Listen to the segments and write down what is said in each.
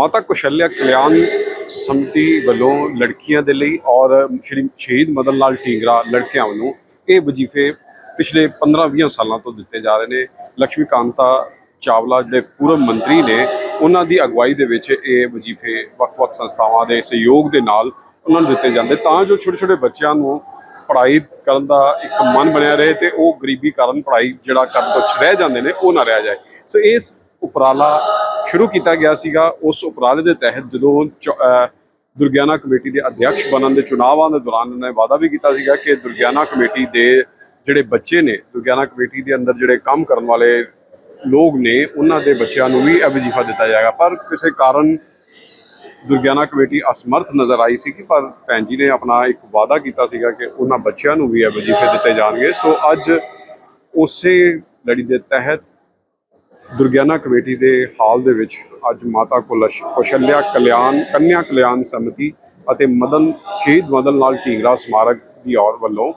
ਮਾਤਾ ਕੁਸ਼ਲਿਆ ਕਲਿਆਣ ਸਮਿਤੀ ਵੱਲੋਂ ਲੜਕੀਆਂ ਦੇ ਲਈ ਔਰ ਸ਼੍ਰੀ ਸ਼ਹੀਦ ਮਦਨ ਲਾਲ ਢੀਂਗਰਾ ਲੜਕਿਆਂ ਵੱਲੋਂ ਇਹ ਵਜ਼ੀਫੇ ਪਿਛਲੇ 15-20 ਸਾਲਾਂ ਤੋਂ ਦਿੱਤੇ ਜਾ ਰਹੇ ਨੇ। ਲక్ష్ਮੀ ਕਾਂਤਾ ਚਾਵਲਾ, ਜਿਹੜੇ ਪੂਰਵ ਮੰਤਰੀ ਨੇ, ਉਹਨਾਂ ਦੀ ਅਗਵਾਈ ਦੇ ਵਿੱਚ ਇਹ ਵਜ਼ੀਫੇ ਵੱਖ-ਵੱਖ ਸੰਸਥਾਵਾਂ ਦੇ ਸਹਿਯੋਗ ਦੇ ਨਾਲ ਉਹਨਾਂ ਨੂੰ ਦਿੱਤੇ ਜਾਂਦੇ। ਤਾਂ ਜੋ ਛੋਟੇ-ਛੋਟੇ ਬੱਚਿਆਂ ਨੂੰ ਪੜ੍ਹਾਈ ਕਰਨ ਦਾ ਇੱਕ ਮਨ ਬਣਿਆ ਰਹੇ ਤੇ ਉਹ ਗਰੀਬੀ ਕਾਰਨ ਪੜ੍ਹਾਈ ਜਿਹੜਾ ਕਰਨ ਤੋਂ ਰਹਿ ਜਾਂਦੇ ਨੇ, ਉਹ ਨਾ ਰਹਿ ਜਾਏ। ਸੋ ਇਸ ਉਪਰਾਲਾ ਸ਼ੁਰੂ ਕੀਤਾ ਗਿਆ ਸੀਗਾ, ਉਸ ਉਪਰਾਲੇ ਦੇ ਤਹਿਤ ਜਦੋਂ ਚ- ਦੁਰਗਿਆਨਾ ਕਮੇਟੀ ਦੇ ਅਧਿਅਕਸ਼ ਬਣਨ ਦੇ ਚੁਣਾਵਾਂ ਦੇ ਦੌਰਾਨ ਉਹਨਾਂ ਨੇ ਵਾਅਦਾ ਵੀ ਕੀਤਾ ਸੀਗਾ ਕਿ ਦੁਰਗਿਆਨਾ ਕਮੇਟੀ ਦੇ ਜਿਹੜੇ ਬੱਚੇ ਨੇ, ਦੁਰਗਿਆਨਾ ਕਮੇਟੀ ਦੇ ਅੰਦਰ ਜਿਹੜੇ ਕੰਮ ਕਰਨ ਵਾਲੇ ਲੋਕ ਨੇ, ਉਹਨਾਂ ਦੇ ਬੱਚਿਆਂ ਨੂੰ ਵੀ ਇਹ ਵਜ਼ੀਫਾ ਦਿੱਤਾ ਜਾਏਗਾ। ਪਰ ਕਿਸੇ ਕਾਰਨ ਦੁਰਗਿਆਨਾ ਕਮੇਟੀ ਅਸਮਰਥ ਨਜ਼ਰ ਆਈ ਸੀ ਕਿ ਪਰ ਭੈਣ ਜੀ ਨੇ ਆਪਣਾ ਇੱਕ ਵਾਅਦਾ ਕੀਤਾ ਸੀਗਾ ਕਿ ਉਹਨਾਂ ਬੱਚਿਆਂ ਨੂੰ ਵੀ ਇਹ ਵਜ਼ੀਫੇ ਦਿੱਤੇ ਜਾਣਗੇ। ਸੋ ਅੱਜ ਉਸੇ ਲੜੀ ਦੇ ਤਹਿਤ ਦੁਰਗਿਆਨਾ ਕਮੇਟੀ ਦੇ ਹਾਲ ਦੇ ਵਿੱਚ ਅੱਜ ਮਾਤਾ ਕੁਲਸ਼ ਕੁਸ਼ਲਿਆ ਕਲਿਆਣ ਕੰਨਿਆ ਕਲਿਆਣ ਸਮਿਤੀ ਅਤੇ ਮਦਨ ਸ਼ਹੀਦ ਮਦਨ ਲਾਲ ਢੀਂਗਰਾ ਸਮਾਰਕ ਦੀ ਔਰ ਵੱਲੋਂ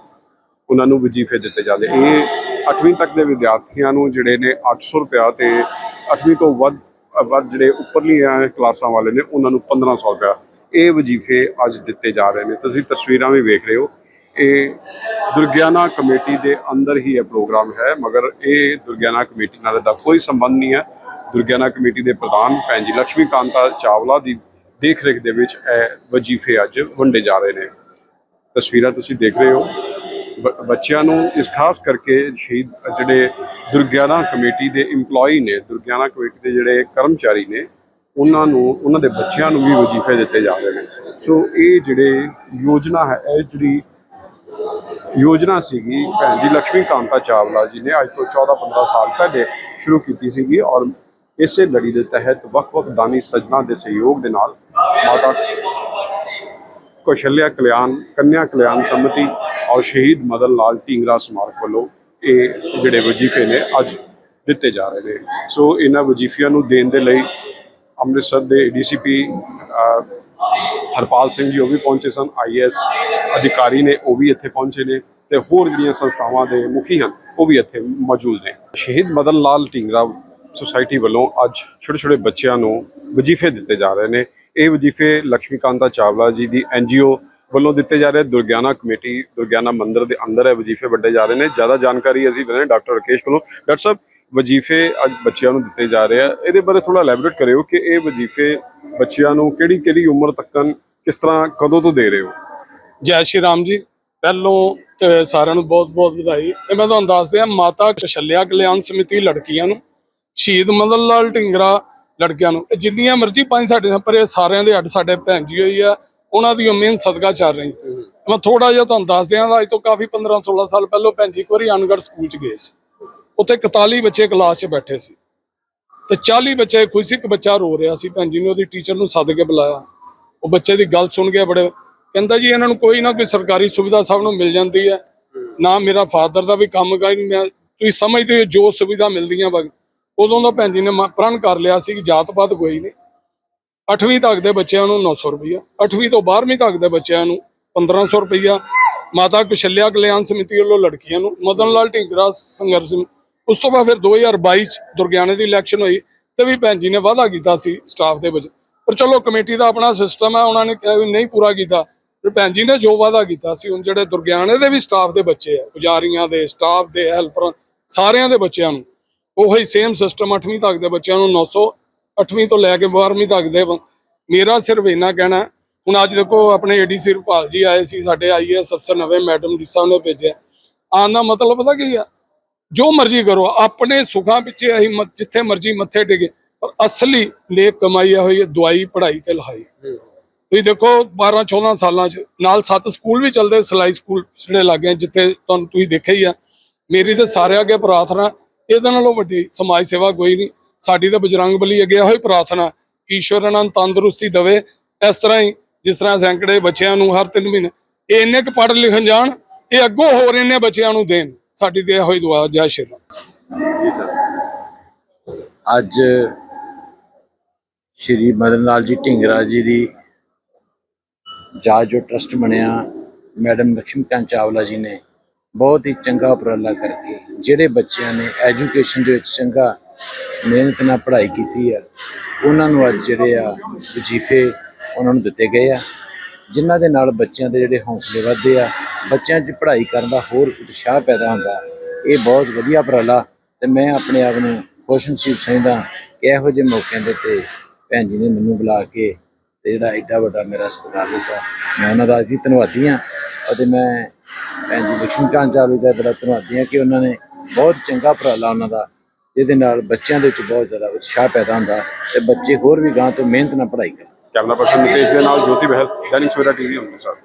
ਉਹਨਾਂ ਨੂੰ ਵਜ਼ੀਫੇ ਦਿੱਤੇ ਜਾਂਦੇ। ਇਹ 8ਵੀਂ ਤੱਕ ਦੇ ਵਿਦਿਆਰਥੀਆਂ ਨੂੰ ਜਿਹੜੇ ਨੇ 800 ਰੁਪਇਆ ਤੇ 8ਵੀਂ ਤੋਂ ਵੱਧ ਵੱਧ ਜਿਹੜੇ ਉੱਪਰਲੀਆਂ ਕਲਾਸਾਂ ਵਾਲੇ ਨੇ, ਉਹਨਾਂ ਨੂੰ 1500 ਰੁਪਇਆ ਇਹ ਵਜ਼ੀਫੇ ਅੱਜ ਦਿੱਤੇ ਜਾ ਰਹੇ ਨੇ। ਤੁਸੀਂ ਤਸਵੀਰਾਂ ਵੀ ਵੇਖ ਰਹੇ ਹੋ। ਇਹ ਦੁਰਗਿਆਨਾ ਕਮੇਟੀ ਦੇ ਅੰਦਰ ਹੀ ਇਹ ਪ੍ਰੋਗਰਾਮ ਹੈ, ਮਗਰ ਇਹ ਦੁਰਗਿਆਨਾ ਕਮੇਟੀ ਨਾਲ ਦਾ ਕੋਈ ਸੰਬੰਧ ਨਹੀਂ ਹੈ। ਦੁਰਗਿਆਨਾ ਕਮੇਟੀ ਦੇ ਪ੍ਰਧਾਨ ਭੈਣ ਜੀ ਲక్ష్ਮੀ ਕਾਂਤਾ ਚਾਵਲਾ ਦੀ ਦੇਖ ਰੇਖ ਦੇ ਵਿੱਚ ਇਹ ਵਜ਼ੀਫੇ ਅੱਜ ਵੰਡੇ ਜਾ ਰਹੇ ਨੇ। ਤਸਵੀਰਾਂ ਤੁਸੀਂ ਦੇਖ ਰਹੇ ਹੋ। ਬ- ਬੱਚਿਆਂ ਨੂੰ ਇਸ ਖਾਸ ਕਰਕੇ ਸ਼ਹੀਦ, ਜਿਹੜੇ ਦੁਰਗਿਆਨਾ ਕਮੇਟੀ ਦੇ EMPLOYE ਨੇ, ਦੁਰਗਿਆਨਾ ਕਮੇਟੀ ਦੇ ਜਿਹੜੇ ਕਰਮਚਾਰੀ ਨੇ, ਉਹਨਾਂ ਨੂੰ, ਉਹਨਾਂ ਦੇ ਬੱਚਿਆਂ ਨੂੰ ਵੀ ਵਜ਼ੀਫੇ ਦਿੱਤੇ ਜਾ ਰਹੇ ਨੇ। ਸੋ ਇਹ ਜਿਹੜੇ ਯੋਜਨਾ ਹੈ, ਇਹ ਜਿਹੜੀ ਯੋਜਨਾ ਸੀਗੀ ਭੈਣ ਜੀ ਲక్ష్ਮੀ ਕਾਂਤਾ ਚਾਵਲਾ ਜੀ ਨੇ ਅੱਜ ਤੋਂ 14-15 ਸਾਲ ਪਹਿਲੇ ਸ਼ੁਰੂ ਕੀਤੀ ਸੀਗੀ ਔਰ ਇਸੇ ਲੜੀ ਦੇ ਤਹਿਤ ਵੱਖ-ਵੱਖ ਦਾਨੀ ਸੱਜਣਾ ਦੇ ਸਹਿਯੋਗ ਦੇ ਨਾਲ ਮਾਤਾ ਕੌਸ਼ਲਿਆ ਕਲਿਆਣ, ਕੰਨਿਆ ਕਲਿਆਣ ਸਮਿਤੀ ਔਰ ਸ਼ਹੀਦ ਮਦਨ ਲਾਲ ਢੀਂਗਰਾ ਸਮਾਰਕ ਵੱਲੋਂ ਇਹ ਜਿਹੜੇ ਵਜ਼ੀਫੇ ਨੇ ਅੱਜ ਦਿੱਤੇ ਜਾ ਰਹੇ ਨੇ। ਸੋ ਇਹਨਾਂ ਵਜ਼ੀਫਿਆਂ ਨੂੰ ਦੇਣ ਦੇ ਲਈ ਅੰਮ੍ਰਿਤਸਰ ਦੇ ਡੀਸੀਪੀ ਹਰਪਾਲ ਸਿੰਘ ਜੀ ਉਹ ਵੀ ਪਹੁੰਚੇ ਸਨ ਆਈਐਸ ਅਧਿਕਾਰੀ ਨੇ, ਉਹ ਵੀ ਇੱਥੇ ਪਹੁੰਚੇ ਨੇ ਤੇ ਹੋਰ ਜਿਹੜੀਆਂ ਸੰਸਥਾਵਾਂ ਦੇ ਮੁਖੀ ਹਨ, ਉਹ ਵੀ ਇੱਥੇ ਮੌਜੂਦ ਨੇ। ਸ਼ਹੀਦ ਮਦਨ ਲਾਲ ਢੀਂਗਰਾ ਸੁਸਾਇਟੀ ਵੱਲੋਂ ਅੱਜ ਛੋਟੇ ਛੋਟੇ ਬੱਚਿਆਂ ਨੂੰ ਵਜ਼ੀਫੇ ਦਿੱਤੇ ਜਾ ਰਹੇ ਨੇ। ਇਹ ਵਜ਼ੀਫੇ ਲక్ష్ਮੀ ਚਾਵਲਾ ਜੀ ਦੀ ਐਨਜੀਓ ਵੱਲੋਂ ਦਿੱਤੇ ਜਾ ਰਹੇ, ਦੁਰਗਿਆਨਾ ਕਮੇਟੀ, ਦੁਰਗਿਆਨਾ ਮੰਦਿਰ ਦੇ ਅੰਦਰ ਹੈ ਵਜ਼ੀਫੇ ਵੱਡੇ ਜਾ ਰਹੇ ਨੇ। ਜ਼ਿਆਦਾ ਜਾਣਕਾਰੀ ਅਸੀਂ ਲੈਣੇ ਡਾਕਟਰ ਰਕੇਸ਼ ਕੋਲੋਂ। ਡਾਕਟਰ ਸਾਹਿਬ, ਵਜ਼ੀਫੇ ਅੱਜ ਬੱਚਿਆਂ ਨੂੰ ਦਿੱਤੇ ਜਾ ਰਹੇ ਆ। ਇਹਦੇ ਬਾਰੇ ਥੋੜਾ ਐਲੈਬੋਰੇਟ ਕਰਿਓ ਕਿ ਇਹ ਵਜ਼ੀਫੇ ਬੱਚਿਆਂ ਨੂੰ ਕਿਹੜੀ ਕਿਹੜੀ ਉਮਰ ਤੱਕਨ ਕਿਸ ਤਰ੍ਹਾਂ ਕਦੋਂ ਤੋਂ ਦੇ ਰਹੇ ਹੋ? ਜੈ ਸ਼੍ਰੀ ਰਾਮ ਜੀ ਪਹਿਲੋਂ ਤੇ ਸਾਰਿਆਂ ਨੂੰ ਬਹੁਤ ਬਹੁਤ ਵਧਾਈ। ਤੇ ਮੈਂ ਤੁਹਾਨੂੰ ਦੱਸ ਦਿਆਂ ਮਾਤਾ ਕਸ਼ਲਿਆ ਕਲਿਆਣ ਸਮਿਤੀ ਲੜਕੀਆਂ ਨੂੰ ਸ਼ਹੀਦ ਮਦਨ ਲਾਲ ਢਿੰਗਰਾ ਲੜਕਿਆਂ ਨੂੰ। ਇਹ ਜਿੰਨੀਆਂ ਮਰਜ਼ੀ ਪੰਜ ਸਾਡੇ ਨਾਲ ਪਰ ਇਹ ਸਾਰਿਆਂ ਦੇ ਅੱਡ ਸਾਡੇ ਭੈਣ ਜੀ ਹੋਈ ਆ ਉਹਨਾਂ ਦੀ ਮਿਹਨਤ ਸਦਕਾ ਚੱਲ ਰਹੀ। ਮੈਂ ਥੋੜਾ ਜਿਹਾ ਤੁਹਾਨੂੰ ਦੱਸ ਦਿਆਂ ਅੱਜ ਤੋਂ ਕਾਫੀ 15 16 ਸਾਲ ਪਹਿਲਾਂ ਭੈਣ ਜੀ ਇੱਕ ਵਾਰੀ ਅਨਗੜ ਸਕੂਲ ਚ ਗਏ ਸੀ। ਉੱਥੇ 41 ਬੱਚੇ ਕਲਾਸ 'ਚ ਬੈਠੇ ਸੀ। ਤੇ 40 ਬੱਚੇ ਖੁਸ਼ ਸੀ ਇੱਕ ਬੱਚਾ ਰੋ ਰਿਹਾ ਸੀ ਭੈਣ ਜੀ ਨੇ, ਉਹਦੀ ਟੀਚਰ ਨੂੰ ਸੱਦ ਕੇ ਬੁਲਾਇਆ। ਉਹ ਬੱਚੇ ਦੀ ਗੱਲ ਸੁਣ ਕੇ ਬੜੇ। ਕਹਿੰਦਾ ਜੀ ਇਹਨਾਂ ਨੂੰ ਕੋਈ ਨਾ ਕੋਈ ਸਰਕਾਰੀ ਸੁਵਿਧਾ ਸਭ ਨੂੰ ਮਿਲ ਜਾਂਦੀ ਹੈ। ਨਾ ਮੇਰਾ ਫਾਦਰ ਦਾ ਵੀ ਕੰਮ ਗਾ ਮੈਂ, ਤੁਸੀਂ ਸਮਝਦੇ ਹੋ ਜੋ ਸੁਵਿਧਾ ਮਿਲਦੀਆਂ ਵਾ। ਉਦੋਂ ਦਾ ਭੈਣ ਜੀ ਨੇ ਪ੍ਰਣ ਕਰ ਲਿਆ ਸੀ ਕਿ ਜਾਤ ਪਾਤ ਕੋਈ ਨਹੀਂ। 8ਵੀਂ ਤੱਕ ਦੇ ਬੱਚਿਆਂ ਨੂੰ 900 ਰੁਪਈਆ। 8ਵੀਂ ਤੋਂ 12ਵੀਂ ਤੱਕ ਦੇ ਬੱਚਿਆਂ ਨੂੰ 1500 ਰੁਪਈਆ। ਮਾਤਾ ਕੁਸ਼ਲਿਆ ਕਲਿਆਣ ਸਮਿਤੀ ਵੱਲੋਂ ਲੜਕੀਆਂ ਨੂੰ, ਮਦਨ ਲਾਲ ਢੀਂਗਰਾ ਸੰਘਰਸ਼ ਉਸ ਤੋਂ ਬਾਅਦ ਫਿਰ 2022 ਚ ਦੁਰਗਿਆਣੇ ਦੀ ਇਲੈਕਸ਼ਨ ਹੋਈ ਤੇ ਵੀ ਭੈਣ ਜੀ ਨੇ ਵਾਅਦਾ ਕੀਤਾ ਸੀ ਸਟਾਫ ਦੇ ਵਿੱਚ। ਪਰ ਚਲੋ ਕਮੇਟੀ ਦਾ ਆਪਣਾ ਸਿਸਟਮ ਹੈ, ਉਹਨਾਂ ਨੇ ਕਿਹਾ ਵੀ ਨਹੀਂ ਪੂਰਾ ਕੀਤਾ। ਫਿਰ ਭੈਣ ਜੀ ਨੇ ਜੋ ਵਾਅਦਾ ਕੀਤਾ ਸੀ, ਹੁਣ ਜਿਹੜੇ ਦੁਰਗਿਆਣੇ ਦੇ ਵੀ ਸਟਾਫ ਦੇ ਬੱਚੇ ਆ, ਪੁਜਾਰੀਆਂ ਦੇ ਸਟਾਫ ਦੇ ਹੈਲਪਰ ਸਾਰਿਆਂ ਦੇ ਬੱਚਿਆਂ ਨੂੰ, ਉਹੀ ਸੇਮ ਸਿਸਟਮ 8ਵੀਂ ਤੱਕ ਦੇ ਬੱਚਿਆਂ ਨੂੰ 900 8ਵੀਂ ਤੋਂ ਲੈ ਕੇ 12ਵੀਂ ਤੱਕ ਦੇ ਮੇਰਾ ਸਿਰਫ ਇੰਨਾ ਕਹਿਣਾ ਹੁਣ ਅੱਜ ਦੇਖੋ ਆਪਣੇ ਏਡੀਸੀ ਰੁਪਾਲ ਜੀ ਆਏ ਸੀ, ਸਾਡੇ ਆਈਏਐਸ ਅਫਸਰ ਨਵੇਂ ਮੈਡਮ ਜੀ ਸਾਹਿਬ ਨੇ ਭੇਜਿਆ। ਆਉਣ ਦਾ ਮਤਲਬ ਪਤਾ ਕੀ ਆ? ਜੋ ਮਰਜ਼ੀ ਕਰੋ ਆਪਣੇ ਸੁੱਖਾਂ ਪਿੱਛੇ ਅਸੀਂ ਜਿੱਥੇ ਮਰਜ਼ੀ ਮੱਥੇ ਟੇਕੇ ਪਰ ਅਸਲੀ ਨੇਕ ਕਮਾਈ ਹੋਈ ਹੈ ਦਵਾਈ ਪੜ੍ਹਾਈ ਤੇ ਲਹਾਈ ਤੁਸੀਂ ਦੇਖੋ 12 14 ਸਾਲਾਂ ਚ ਨਾਲ ਸੱਤ ਸਕੂਲ ਵੀ ਚੱਲਦੇ ਸਿਲਾਈ ਸਕੂਲ ਜਿਹੜੇ ਲੱਗੇ ਜਿੱਥੇ ਤੁਹਾਨੂੰ ਤੁਸੀਂ ਦੇਖਿਆ ਹੀ ਆ। ਮੇਰੀ ਤੇ ਸਾਰੇ ਅੱਗੇ ਪ੍ਰਾਰਥਨਾ ਇਹਦੇ ਨਾਲੋਂ ਵੱਡੀ ਸਮਾਜ ਸੇਵਾ ਕੋਈ ਨਹੀਂ। ਸਾਡੀ ਤਾਂ ਬਜਰੰਗ ਬਲੀ ਅੱਗੇ ਹੋਈ ਪ੍ਰਾਰਥਨਾ ਈਸ਼ਵਰ ਇਹਨਾਂ ਨੂੰ ਤੰਦਰੁਸਤੀ ਦੇਵੇ। ਇਸ ਤਰ੍ਹਾਂ ਹੀ ਜਿਸ ਤਰ੍ਹਾਂ ਸੈਂਕੜੇ ਬੱਚਿਆਂ ਨੂੰ ਹਰ ਤਿੰਨ ਮਹੀਨੇ ਇਹ ਇੰਨੇ ਕੁ ਪੜ੍ਹ ਲਿਖਣ ਜਾਣ ਇਹ ਅੱਗੋਂ ਹੋਰ ਇੰਨੇ ਬੱਚਿਆਂ ਨੂੰ ਦੇਣ। ਸਾਡੀ ਤੇ ਇਹੋ ਦੁਆ, ਜੈ ਸ਼੍ਰੀ ਰਾਮ। ਜੀ ਸਰ। ਅੱਜ ਸ਼੍ਰੀ ਮਦਨ ਲਾਲ ਜੀ ਢਿੰਗਰਾ ਜੀ ਦੀ ਜਾਜ ਜੋ ਟਰਸਟ ਬਣਿਆ, ਮੈਡਮ ਲక్ష్ਮੀਕਾਂਤ ਚਾਵਲਾ ਜੀ ਨੇ ਬਹੁਤ ਹੀ ਚੰਗਾ ਉਪਰਾਲਾ ਕਰਕੇ, ਜਿਹੜੇ ਬੱਚਿਆਂ ਨੇ ਐਜੂਕੇਸ਼ਨ ਦੇ ਵਿੱਚ ਚੰਗਾ ਮਿਹਨਤ ਨਾਲ ਪੜ੍ਹਾਈ ਕੀਤੀ ਆ, ਉਹਨਾਂ ਨੂੰ ਅੱਜ ਜਿਹੜੇ ਆ ਵਜ਼ੀਫੇ ਉਹਨਾਂ ਨੂੰ ਦਿੱਤੇ ਗਏ ਆ, ਜਿਨ੍ਹਾਂ ਦੇ ਨਾਲ ਬੱਚਿਆਂ ਦੇ ਜਿਹੜੇ ਹੌਸਲੇ ਵੱਧਦੇ ਆ ਬੱਚਿਆਂ 'ਚ ਪੜ੍ਹਾਈ ਕਰਨ ਦਾ ਹੋਰ ਉਤਸ਼ਾਹ ਪੈਦਾ ਹੁੰਦਾ। ਇਹ ਬਹੁਤ ਵਧੀਆ ਉਪਰਾਲਾ ਤੇ ਮੈਂ ਆਪਣੇ ਆਪ ਨੂੰ ਖੁਸ਼ ਨਸੀਬ ਸਮਝਦਾ ਕਿ ਇਹੋ ਜਿਹੇ ਮੌਕਿਆਂ ਦੇ ਤੇ ਭੈਣ ਜੀ ਨੇ ਮੈਨੂੰ ਬੁਲਾ ਕੇ ਤੇ ਜਿਹੜਾ ਐਡਾ ਵੱਡਾ ਮੇਰਾ ਸਤਿਕਾਰ ਦਿੱਤਾ। ਮੈਂ ਉਹਨਾਂ ਦਾ ਵੀ ਧੰਨਵਾਦੀ ਹਾਂ ਅਤੇ ਮੈਂ ਭੈਣ ਜੀ ਲక్ష్ਮੀਕਾਂਤ ਚਾਵਲਾ ਦਾ ਬੜਾ ਧੰਨਵਾਦੀ ਹਾਂ ਕਿ ਉਹਨਾਂ ਨੇ ਬਹੁਤ ਚੰਗਾ ਉਪਰਾਲਾ ਉਹਨਾਂ ਦਾ, ਜਿਹਦੇ ਨਾਲ ਬੱਚਿਆਂ ਦੇ ਵਿੱਚ ਬਹੁਤ ਜ਼ਿਆਦਾ ਉਤਸ਼ਾਹ ਪੈਦਾ ਹੁੰਦਾ ਤੇ ਬੱਚੇ ਹੋਰ ਵੀ ਗਾਂ ਤੋਂ ਮਿਹਨਤ ਨਾਲ ਪੜ੍ਹਾਈ ਕਰਨ ਕੈਮਰਾ ਪਰਸਨ ਨਿਤੇਸ਼ ਦੇ ਨਾਲ ਜੋਤੀ ਬਹਿਲ, ਦੈਨਿਕ ਸਵੇਰਾ ਟੀਵੀ ਅੰਮ੍ਰਿਤਸਰ।